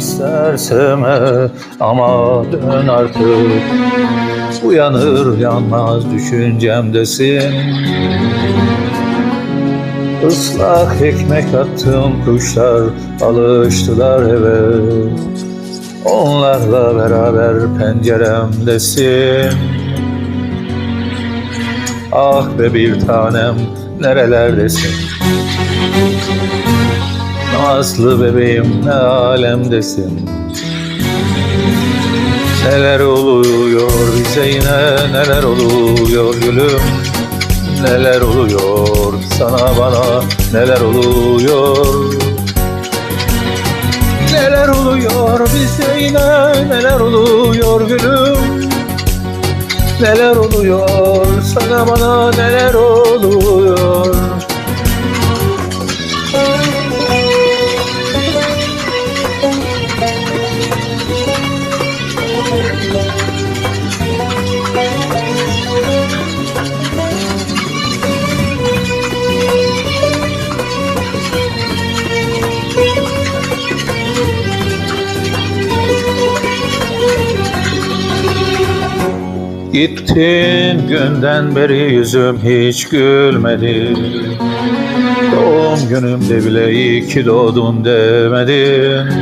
serseme ama dön artık. Uyanır uyanmaz düşüncemdesin. Islak ekmek attım kuşlar alıştılar eve. Onlarla beraber penceremdesin. Ah be bir tanem nerelerdesin Aslı bebeğim ne alemdesin? Neler oluyor bize yine neler oluyor gülüm? Neler oluyor sana bana neler oluyor? Neler oluyor bize yine neler oluyor gülüm? Neler oluyor sana bana neler oluyor Gittin günden beri yüzüm hiç gülmedi. Doğum günümde bile iyi ki doğdun demedin.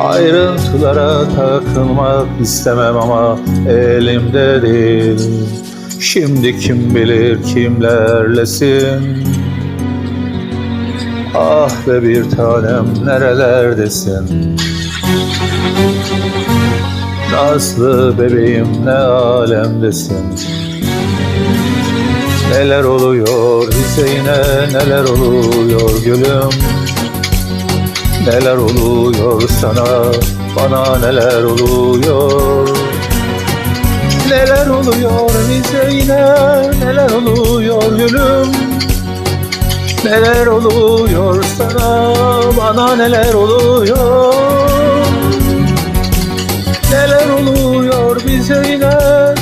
Ayrıntılara takılmak istemem ama elimde değil. Şimdi kim bilir kimlerlesin? Ah be bir tanem nerelerdesin Aslı bebeğim ne alemdesin? Neler oluyor bize yine neler oluyor gülüm? Neler oluyor sana bana neler oluyor? Neler oluyor bize yine neler oluyor gülüm? Neler oluyor sana bana neler oluyor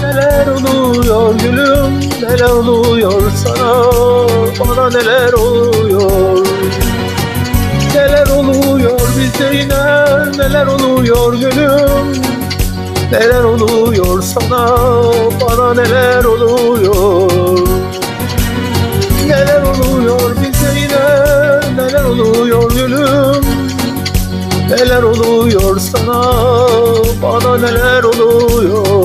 neler oluyor gülüm Neler oluyor sana? Bana neler oluyor? Neler oluyor bize yine? Neler oluyor gülüm? Neler oluyor sana? Bana neler oluyor? Neler oluyor bize yine? Neler oluyor gülüm? Neler oluyor sana? Bana neler oluyor